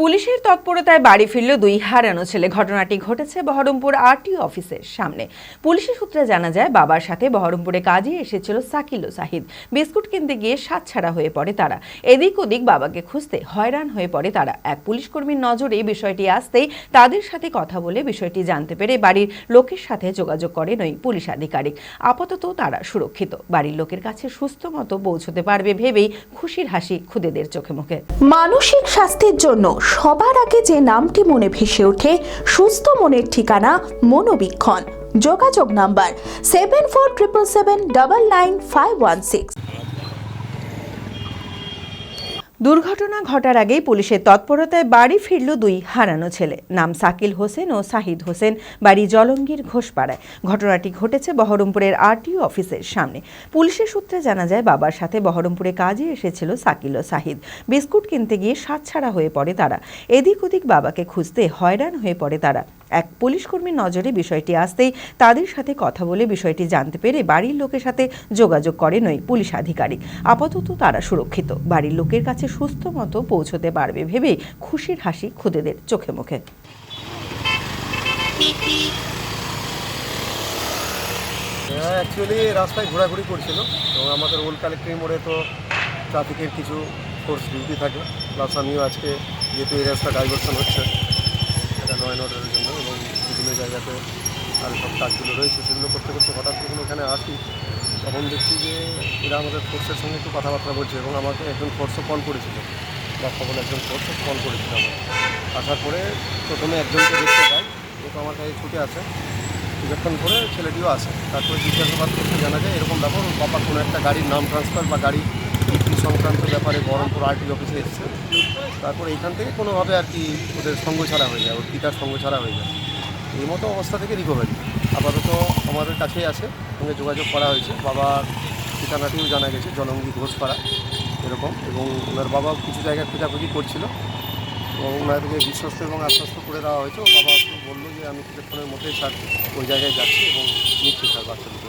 পুলিশের তৎপরতায় বাড়ি ফিরল দুই হারানো ছেলে। ঘটনাটি ঘটেছে বহরমপুর আরটিও অফিসের সামনে। পুলিশের সূত্রে জানা যায়, বাবার সাথে বহরমপুরে কাজে এসেছিল সাকিল ও সাহিদ। বিস্কুট কিনতে গিয়ে ছাড়া হয়ে পড়ে তারা। এদিক ওদিক বাবাকে খুঁজতে হয়রান হয়ে পড়ে তারা। এক পুলিশ কর্মীর নজরে বিষয়টি আসতেই তাদের সাথে কথা বলে বিষয়টি জানতে পেরে বাড়ির লোকের সাথে যোগাযোগ করেন ওই পুলিশ আধিকারিক। আপাতত তারা সুরক্ষিত। বাড়ির লোকের কাছে সুস্থ মতো পৌঁছতে পারবে ভেবেই খুশির হাসি খুদেদের চোখে মুখে। মানসিক স্বাস্থ্যের জন্য সবার আগে যে নামটি মনে ভেসে ওঠে, সুস্থ মনের ঠিকানা মনোবীক্ষণ। যোগাযোগ number seven four triple seven double nine five one six দুর্ঘটনা ঘটার আগেই পুলিশের তৎপরতায় বাড়ি ফিরল দুই হারানো ছেলে। নাম সাকিল হোসেন ও সাহিদ হোসেন। বাড়ি জলঙ্গির ঘোষপাড়ায়। ঘটনাটি ঘটেছে বহরমপুরের আরটিও অফিসের সামনে। পুলিশের সূত্রে জানা যায়, বাবার সাথে বহরমপুরে কাজে এসেছিল সাকিল ও সাহিদ। বিস্কুট কিনতে গিয়ে ছাড়া হয়ে পড়ে তারা। এদিক ওদিক বাবাকে খুঁজতে হয়রান হয়ে পড়ে তারা। এক পুলিশ কর্মীর নজরে বিষয়টি আসতেই তাদের সাথে কথা বলে বিষয়টি জানতে পেরে বাড়ির লোকের সাথে যোগাযোগ করেন ওই পুলিশ আধিকারিক। আপাতত তারা সুরক্ষিত। বাড়ির লোকের কাছে সুস্থ মতো পৌঁছতে পারবে ভেবে খুশির হাসি খুদেদের চোখে মুখে। অ্যাকচুয়ালি রাস্তায় ঘোরাঘুরি করছিল। এবং আমাদের ওল্ড কালেক্টরি মোড়ে তো ট্রাফিকের কিছু ফোর্স ডিউটি থাকে। প্লাস আমিও আজকে যেহেতু এই রাস্তা ডাইভারশন হচ্ছে ল অর্ডারের জন্য এবং বিভিন্ন জায়গাতে আর সব কাজগুলো রয়েছে, সেগুলো করতে করতে হঠাৎ যখন এখানে আসি, তখন দেখছি যে এরা আমাদের ফোর্সের সঙ্গে একটু কথাবার্তা বলছে এবং আমাকে একজন ফোর্সও কল করেছিল। বাপ্পা বলে একজন ফোর্সও কল করেছিল আমার আসার পরে প্রথমে একজনকে দেখতে পাই, ও তো আমার কাছে ছুটে আছে। কিছুক্ষণ পরে ছেলেটিও আসে। তারপরে জিজ্ঞাসাবাদ করতে জানা যায়, এরকম ব্যাপার বাবা কোনো একটা গাড়ির নাম ট্রান্সফার বা গাড়ি সংক্রান্ত ব্যাপারে বহরমপুর আরটি অফিসে এসছে। তারপর এইখান থেকে কোনোভাবে আর কি ওদের সঙ্গ ছাড়া হয়ে যায়, ওর পিতার সঙ্গ ছাড়া হয়ে যায়। এই মতো অবস্থা থেকে রিকভারি আপাতত আমাদের কাছেই আছে, সঙ্গে যোগাযোগ করা হয়েছে। বাবার ঠিকানাটিও জানা গেছে, জলঙ্গি ঘোষপাড়া, এরকম। এবং ওনার বাবা কিছু জায়গায় খোঁজাখুঁজি করছিল। এবং ওনাদেরকে বিশ্বস্ত এবং আশ্বস্ত করে দেওয়া হয়েছে। ও বাবা বলল যে, আমি কিছুক্ষণের মধ্যেই স্যার ওই জায়গায় যাচ্ছি এবং নিচ্ছি স্যার বাচ্চা দুটো